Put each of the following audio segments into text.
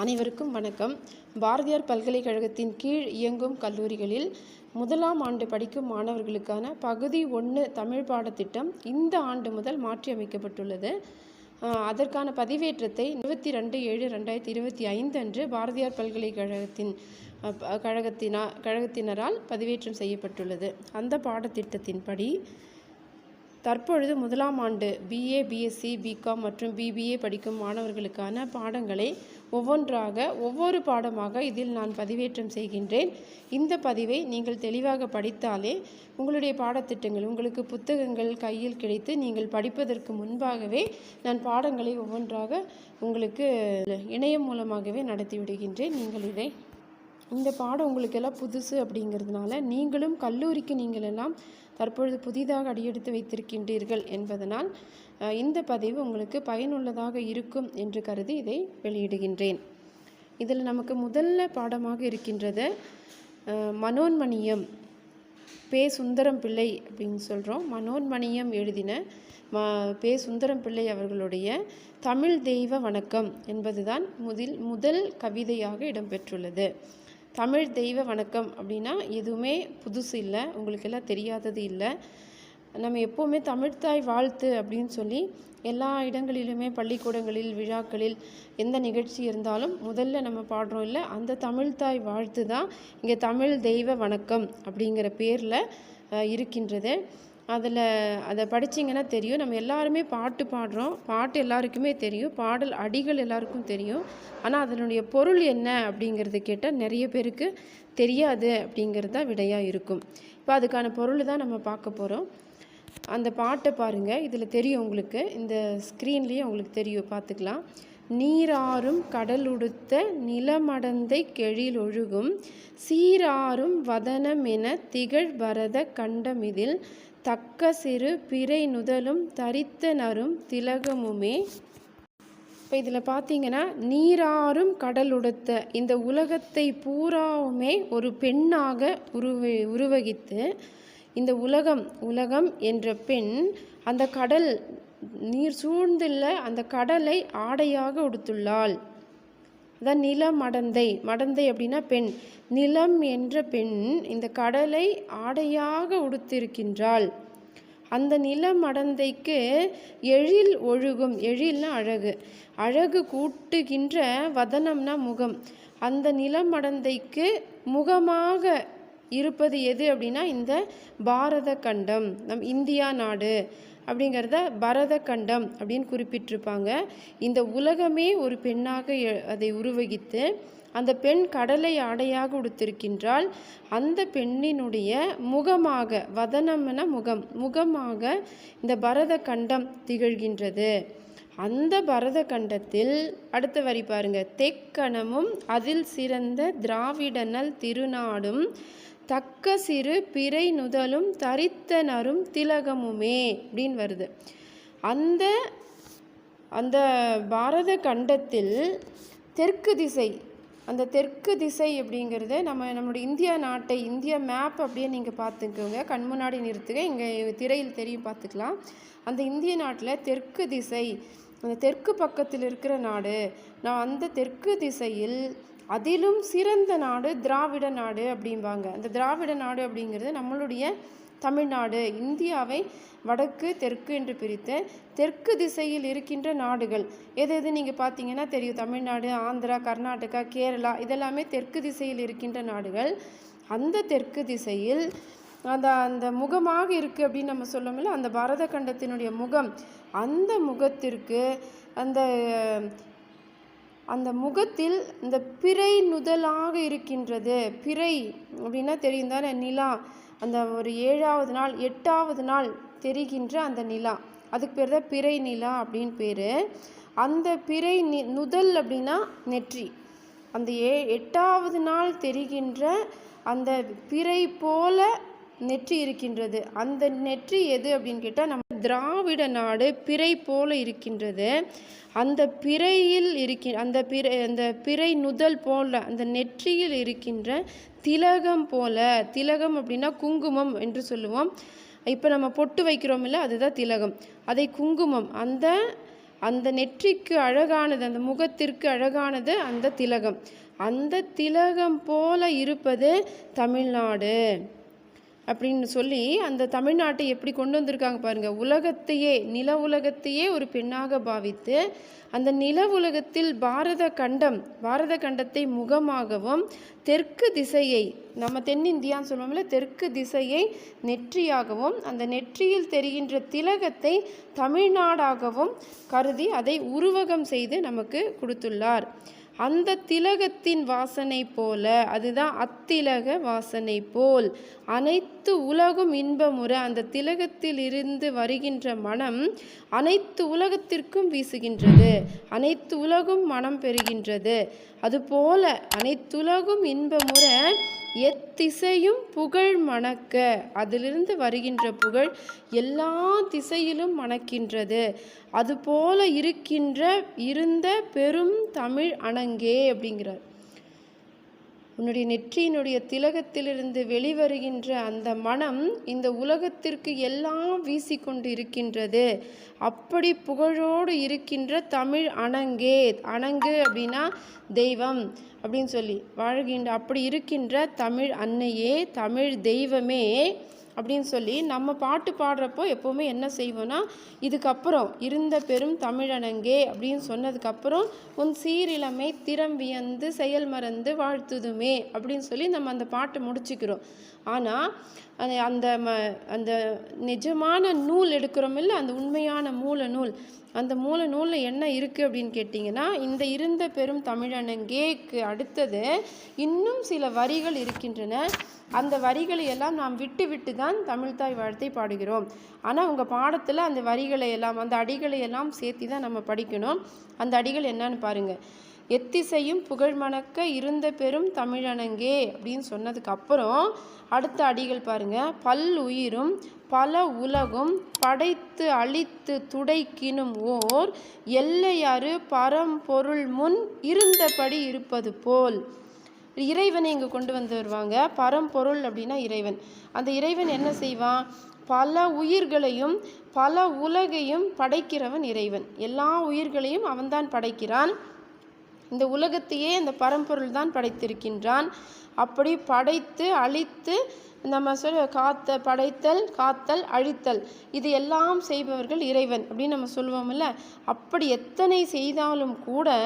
அனைவருக்கும் வணக்கம். பாரதியார் பல்கலைக்கழகத்தின் கீழ் இயங்கும் கல்லூரிகளில் முதலாம் ஆண்டு படிக்கும் மாணவர்களுக்கான பகுதி ஒன்று தமிழ் பாடத்திட்டம் இந்த ஆண்டு முதல் மாற்றியமைக்கப்பட்டுள்ளது. அதற்கான பதிவேற்றத்தை இருபத்தி ரெண்டு ஏழு ரெண்டாயிரத்தி இருபத்தி ஐந்து அன்று பாரதியார் பல்கலைக்கழகத்தின் கழகத்தினா கழகத்தினரால் பதிவேற்றம் செய்யப்பட்டுள்ளது. அந்த பாடத்திட்டத்தின்படி தற்பொழுது முதலாம் ஆண்டு பிஏ பிஎஸ்சி பிகாம் மற்றும் பிபிஏ படிக்கும் மாணவர்களுக்கான பாடங்களை ஒவ்வொன்றாக ஒவ்வொரு பாடமாக இதில் நான் பதிவேற்றம் செய்கின்றேன். இந்த பதிவை நீங்கள் தெளிவாக படித்தாலே உங்களுடைய பாடத்திட்டங்கள் உங்களுக்கு புத்தகங்கள் கையில் கிடைத்து நீங்கள் படிப்பதற்கு முன்பாகவே நான் பாடங்களை ஒவ்வொன்றாக உங்களுக்கு இணையம் மூலமாகவே நடத்தி விடுகின்றேன். நீங்கள் இதை இந்த பாடம் உங்களுக்கெல்லாம் புதுசு அப்படிங்கிறதுனால நீங்களும் கல்லூரிக்கு நீங்கள் எல்லாம் தற்பொழுது புதிதாக அடியெடுத்து வைத்திருக்கின்றீர்கள் என்பதனால் இந்த பதிவு உங்களுக்கு பயனுள்ளதாக இருக்கும் என்று கருதி இதை வெளியிடுகின்றேன். இதில் நமக்கு முதல்ல பாடமாக இருக்கின்றது மனோன்மணியம் பே சுந்தரம் பிள்ளை அப்படின்னு சொல்கிறோம் மனோன்மணியம் எழுதின ம பே சுந்தரம் பிள்ளை அவர்களுடைய தமிழ் தெய்வ வணக்கம் என்பதுதான் முதல் முதல் கவிதையாக இடம்பெற்றுள்ளது. தமிழ் தெய்வ வணக்கம் அப்படின்னா எதுவுமே புதுசு இல்லை உங்களுக்கு எல்லாம் தெரியாதது இல்லை. நம்ம எப்போவுமே தமிழ்த்தாய் வாழ்த்து அப்படின்னு சொல்லி எல்லா இடங்களிலுமே பள்ளிக்கூடங்களில் விழாக்களில் எந்த நிகழ்ச்சி இருந்தாலும் முதல்ல நம்ம பாடுறோம் இல்லை அந்த தமிழ்த்தாய் வாழ்த்து தான் இங்கே தமிழ் தெய்வ வணக்கம் அப்படிங்கிற பேரில் இருக்கின்றது. அதில் அதை படித்தீங்கன்னா தெரியும். நம்ம எல்லாருமே பாட்டு பாடுறோம். பாட்டு எல்லாருக்குமே தெரியும். பாடல் அடிகள் எல்லாருக்கும் தெரியும். ஆனால் அதனுடைய பொருள் என்ன அப்படிங்கிறது கேட்டால் நிறைய பேருக்கு தெரியாது அப்படிங்கிறது தான் விடையாக இருக்கும். இப்போ அதுக்கான பொருள் தான் நம்ம பார்க்க போகிறோம் அந்த பாட்டை பாருங்கள் இதில் தெரியும் உங்களுக்கு. இந்த ஸ்க்ரீன்லேயே உங்களுக்கு தெரியும். பார்த்துக்கலாம். நீராறும் கடலுடுத்த நிலமடந்தை கெழிலொழுகும் சீராறும் வதனமென திகழ் பரத கண்டமிதில் தக்க சிறு பிறை நுதலும் தரித்த நரும் திலகமுமே. இப்போ இதில் பார்த்தீங்கன்னா நீராறும் கடலுடுத்த இந்த உலகத்தை பூராவுமே ஒரு பெண்ணாக உருவ உருவகித்து இந்த உலகம் உலகம் என்ற பெண் அந்த கடல் நீர் சூழ்ந்துள்ள அந்த கடலை ஆடையாக உடுத்துள்ளாள். அதான் நில மடந்தை மடந்தை அப்படின்னா பெண். நிலம் என்ற பெண் இந்த கடலை ஆடையாக உடுத்திருக்கின்றாள். அந்த நில மடந்தைக்கு எழில் ஒழுகும். எழில்னா அழகு. அழகு கூட்டுகின்ற வதனம்னா முகம். அந்த நில மடந்தைக்கு முகமாக இருப்பது எது அப்படின்னா இந்த பாரத கண்டம். நம் இந்தியா நாடு. அப்படிங்கிறத பரத கண்டம் அப்படின்னு குறிப்பிட்டிருப்பாங்க. இந்த உலகமே ஒரு பெண்ணாக எ- அதை உருவகித்து அந்த பெண் கடலை ஆடையாக உடுத்திருக்கின்றால் அந்த பெண்ணினுடைய முகமாக வதனம்ன முகம் முகமாக இந்த பரத கண்டம் திகழ்கின்றது. அந்த பரத கண்டத்தில் அடுத்த வரி பாருங்க தெக்கணமும் அதில் சிறந்த திராவிடனல் திருநாடும் தக்க சிறு பிறை நுதலும் தரித்தனரும் திலகமுமே அப்படின்னு வருது. அந்த அந்த பாரத கண்டத்தில் தெற்கு திசை அந்த தெற்கு திசை அப்படிங்கிறது நம்ம நம்மளுடைய இந்தியா நாட்டை இந்தியா மேப் அப்படியே நீங்கள் பார்த்துக்கோங்க. கண் முன்னாடி நிறுத்துங்க. இங்கே திரையில் தெரியும் பார்த்துக்கலாம். அந்த இந்திய நாட்டில் தெற்கு திசை அந்த தெற்கு பக்கத்தில் இருக்கிற நாடு நான் அந்த தெற்கு திசையில் அதிலும் சிறந்த நாடு திராவிட நாடு அப்படிம்பாங்க. அந்த திராவிட நாடு அப்படிங்கிறது நம்மளுடைய தமிழ்நாடு இந்தியாவை வடக்கு தெற்கு என்று பிரித்து தெற்கு திசையில் இருக்கின்ற நாடுகள். எது எது நீங்கள் பார்த்தீங்கன்னா தெரியும். தமிழ்நாடு ஆந்திரா கர்நாடகா கேரளா இதெல்லாமே தெற்கு திசையில் இருக்கின்ற நாடுகள். அந்த தெற்கு திசையில் அந்த அந்த முகமாக இருக்குது அப்படின்னு நம்ம சொல்லமில்ல அந்த பரத கண்டத்தினுடைய முகம். அந்த முகத்திற்கு அந்த அந்த முகத்தில் இந்த பிறை நுதலாக இருக்கின்றது. பிறை அப்படின்னா தெரியும் தானே? நிலா. அந்த ஒரு ஏழாவது நாள் எட்டாவது நாள் தெரிகின்ற அந்த நிலா. அதுக்கு பேர் தான் பிறை நிலா அப்படின்னு பேர். அந்த பிறை நி நுதல் அப்படின்னா நெற்றி. அந்த ஏ எட்டாவது நாள் தெரிகின்ற அந்த பிறை போல நெற்றி இருக்கின்றது. அந்த நெற்றி எது அப்படின்னு கேட்டால் நம்ம திராவிட நாடு பிறை போல இருக்கின்றது. அந்த பிறையில் இருக்கி அந்த பிறை அந்த பிறை நுதல் போல அந்த நெற்றியில் இருக்கின்ற திலகம் போல திலகம் அப்படின்னா குங்குமம் என்று சொல்லுவோம். இப்போ நம்ம பொட்டு வைக்கிறோம் இல்லை அதுதான் திலகம். அதை குங்குமம் அந்த அந்த நெற்றிக்கு அழகானது அந்த முகத்திற்கு அழகானது அந்த திலகம். அந்த திலகம் போல இருப்பது தமிழ்நாடு. அப்படின்னு சொல்லி அந்த தமிழ்நாட்டை எப்படி கொண்டு வந்திருக்காங்க பாருங்கள் உலகத்தையே நில உலகத்தையே ஒரு பெண்ணாக பாவித்து அந்த நில உலகத்தில் பாரத கண்டம் பாரத கண்டத்தை முகமாகவும் தெற்கு திசையை நம்ம தென்னிந்தியான்னு சொல்லுவோம்ல தெற்கு திசையை நெற்றியாகவும் அந்த நெற்றியில் தெரிகின்ற திலகத்தை தமிழ்நாடாகவும் கருதி அதை உருவகம் செய்து நமக்கு கொடுத்துள்ளார். அந்த திலகத்தின் வாசனை போல அதுதான் அத்திலக வாசனை போல். அனைத்து உலகும் இன்பமுற அந்த திலகத்தில் இருந்து வருகின்ற மனம் அனைத்து உலகத்திற்கும் வீசுகின்றது. அனைத்து உலகும் மனம் பெறுகின்றது. அதுபோல அனைத்துலகும் இன்பமுற எத்திசையும் புகழ் மணக்க அதிலிருந்து வருகின்ற புகழ் எல்லா திசையிலும் மணக்கின்றது. அதுபோல இருக்கின்ற இருந்த பெரும் தமிழ் அணங்கே அப்படிங்கிறார். உன்னுடைய நெற்றியினுடைய திலகத்திலிருந்து வெளிவருகின்ற அந்த மனம் இந்த உலகத்திற்கு எல்லாம் வீசிக்கொண்டு இருக்கின்றது அப்படி புகழோடு இருக்கின்ற தமிழ் அணங்கே அணங்கு அப்படின்னா தெய்வம் அப்படின்னு சொல்லி. வாழ்கின்ற அப்படி இருக்கின்ற தமிழ் அன்னையே தமிழ் தெய்வமே அப்படின்னு சொல்லி நம்ம பாட்டு பாடுறப்போ எப்போவுமே என்ன செய்வோன்னா இதுக்கப்புறம் இருந்த பெரும் தமிழனங்கே அப்படின்னு சொன்னதுக்கப்புறம் உன் சீரிழமை திறம் வியந்து செயல் மறந்து வாழ்த்துதுமே அப்படின்னு சொல்லி நம்ம அந்த பாட்டை முடிச்சுக்கிறோம். ஆனால் அந்த அந்த ம அந்த நிஜமான நூல் எடுக்கிறோம் இல்லை அந்த உண்மையான மூல நூல் அந்த மூல நூலில் என்ன இருக்குது அப்படின்னு கேட்டிங்கன்னா இந்த இருந்த பெரும் தமிழனங்கேக்கு அடுத்தது இன்னும் சில வரிகள் இருக்கின்றன. அந்த வரிகளை எல்லாம் நாம் விட்டு விட்டு தான் தமிழ்தாய் வாழ்த்தை பாடுகிறோம். ஆனால் உங்கள் பாடத்தில் அந்த வரிகளை எல்லாம் அந்த அடிகளை எல்லாம் சேர்த்து தான் நம்ம படிக்கணும். அந்த அடிகள் என்னன்னு பாருங்கள் எத்திசையும் புகழ் மணக்க இருந்த பெரும் தமிழனங்கே அப்படின்னு சொன்னதுக்கப்புறம் அடுத்த அடிகள் பாருங்கள் பல் உயிரும் பல உலகும் படைத்து அழித்து துடைக்கினும் ஓர் எல்லையாறு பரம்பொருள் முன் இருந்தபடி இருப்பது போல். இறைவனை இங்கே கொண்டு வந்து வருவாங்க பரம்பொருள் அப்படின்னா இறைவன். அந்த இறைவன் என்ன செய்வான்? பல உயிர்களையும் பல உலகையும் படைக்கிறவன் இறைவன். எல்லா உயிர்களையும் அவன்தான் படைக்கிறான். இந்த உலகத்தையே அந்த பரம்பொருள் தான் படைத்திருக்கின்றான். அப்படி படைத்து அழித்து நம்ம சொல்ல காத்த படைத்தல் காத்தல் அழித்தல் இது எல்லாம் செய்பவர்கள் இறைவன் அப்படின்னு நம்ம சொல்லுவோம்ல. அப்படி எத்தனை செய்தாலும் கூட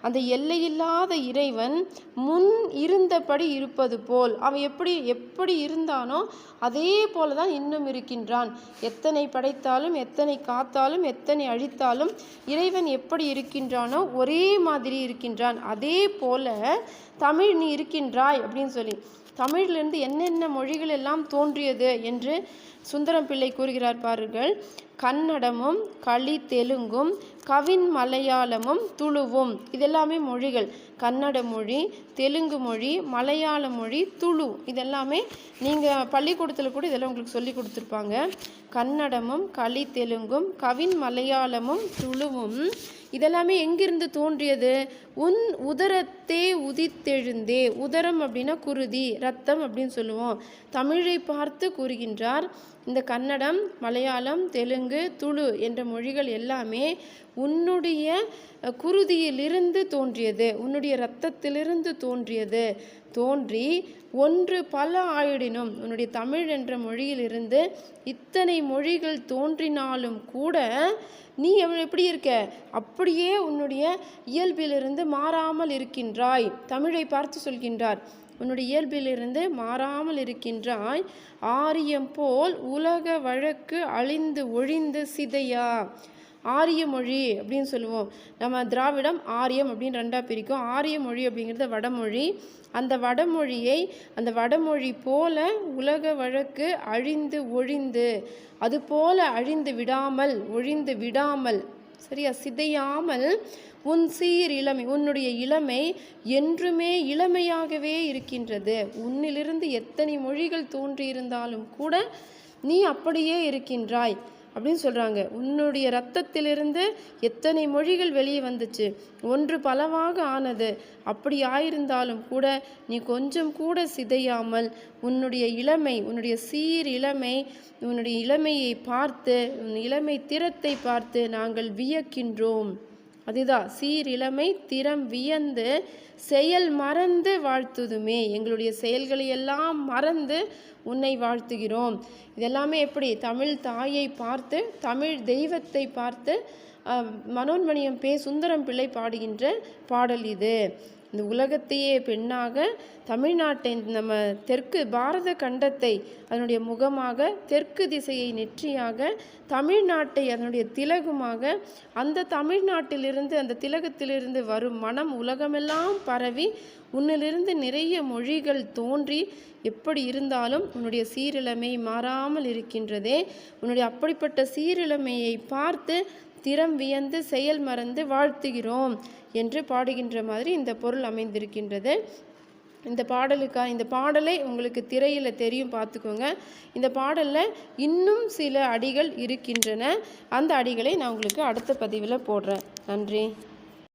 அந்த எல்லையில்லாத இறைவன் முன் இருந்தபடி இருப்பது போல் அவன் எப்படி எப்படி இருந்தானோ அதே போல தான் இன்னும் இருக்கின்றான். எத்தனை படைத்தாலும் எத்தனை காத்தாலும் எத்தனை அழித்தாலும் இறைவன் எப்படி இருக்கின்றானோ ஒரே மாதிரி இருக்கின்றான். அதே போல தமிழ் நீ இருக்கின்றாய் அப்படின்னு சொல்லி. தமிழிலிருந்து என்னென்ன மொழிகள் எல்லாம் தோன்றியது என்று சுந்தரம் பிள்ளை கூறுகிறார் பாருங்கள். கன்னடமும் களி தெலுங்கும் கவின் மலையாளமும் துளுவும். இதெல்லாமே மொழிகள். கன்னட மொழி தெலுங்கு மொழி மலையாள மொழி துளு. இதெல்லாமே நீங்கள் பள்ளிக்கூடத்தில் கூட இதெல்லாம் உங்களுக்கு சொல்லி கொடுத்துருப்பாங்க. கன்னடமும் களி தெலுங்கும் கவின் மலையாளமும் துளுவும். இதெல்லாமே எங்கிருந்து தோன்றியது? உன் உதரத்தே உதித்தெழுந்தே. உதரம் அப்படின்னா குருதி ரத்தம் அப்படின்னு சொல்லுவோம். தமிழை பார்த்து கூறுகின்றார் இந்த கன்னடம் மலையாளம் தெலுங்கு துளு என்ற மொழிகள் எல்லாமே உன்னுடைய குருதியிலிருந்து தோன்றியது. உன்னுடைய இரத்தத்திலிருந்து தோன்றியது. தோன்றி ஒன்று பல ஆயிடினும் உன்னுடைய தமிழ் என்ற மொழியிலிருந்து இத்தனை மொழிகள் தோன்றினாலும் கூட நீ எப்படி இருக்க? அப்படியே உன்னுடைய இயல்பிலிருந்து மாறாமல் இருக்கின்றாய். தமிழை பார்த்து சொல்கின்றார். உன்னுடைய இயல்பிலிருந்து மாறாமல் இருக்கின்றாய். ஆரியம் போல் உலக வழக்கு அழிந்து ஒழிந்து சிதையா? ஆரிய மொழி அப்படின்னு சொல்லுவோம். நம்ம திராவிடம் ஆரியம் அப்படின்னு ரெண்டாக பிரிக்கும். ஆரிய மொழி அப்படிங்கிறது வடமொழி. அந்த வடமொழியை அந்த வடமொழி போல உலக வழக்கு அழிந்து ஒழிந்து அது போல அழிந்து விடாமல் ஒழிந்து விடாமல் சரியா? சிதையாமல் உன் சீர் இளமை உன்னுடைய இளமை என்றுமே இளமையாகவே இருக்கின்றது. உன்னிலிருந்து எத்தனை மொழிகள் தோன்றியிருந்தாலும் கூட நீ அப்படியே இருக்கின்றாய். அப்படின்னு சொல்கிறாங்க உன்னுடைய ரத்தத்திலிருந்து எத்தனை மொழிகள் வெளியே வந்துச்சு? ஒன்று பலவாக ஆனது. அப்படி ஆயிருந்தாலும் கூட நீ கொஞ்சம் கூட சிதையாமல் உன்னுடைய இளமை உன்னுடைய சீர் இளமை உன்னுடைய இளமையை பார்த்து உன் இளமை திறத்தை பார்த்து நாங்கள் வியக்கின்றோம். அதுதான் சீரிளமை திறம் வியந்து செயல் மறந்து வாழ்த்துதுமே. எங்களுடைய செயல்களை எல்லாம் மறந்து உன்னை வாழ்த்துகிறோம். இதெல்லாமே எப்படி? தமிழ் தாயை பார்த்து தமிழ் தெய்வத்தை பார்த்து மனோன்மணியம் பே சுந்தரம் பிள்ளை பாடுகின்ற பாடல் இது. இந்த உலகத்தையே பெண்ணாக தமிழ்நாட்டை நம்ம தெற்கு பாரத கண்டத்தை அதனுடைய முகமாக தெற்கு திசையை நெற்றியாக தமிழ்நாட்டை அதனுடைய திலகுமாக அந்த தமிழ்நாட்டிலிருந்து அந்த திலகத்திலிருந்து வரும் மனம் உலகமெல்லாம் பரவி உன்னிலிருந்து நிறைய மொழிகள் தோன்றி எப்படி இருந்தாலும் உன்னுடைய சீரிழமை மாறாமல் இருக்கின்றதே. உன்னுடைய அப்படிப்பட்ட சீரிழமையை பார்த்து திறம் வியந்து செயல் மறந்து வாழ்த்துகிறோம் என்று பாடுகின்ற மாதிரி இந்த பொருள் அமைந்திருக்கின்றது. இந்த பாடலுக்கா இந்த பாடலை உங்களுக்கு திரையில் தெரியும் பார்த்துக்கோங்க. இந்த பாடலில் இன்னும் சில அடிகள் இருக்கின்றன. அந்த அடிகளை நான் உங்களுக்கு அடுத்த பதிவில் போடுறேன். நன்றி.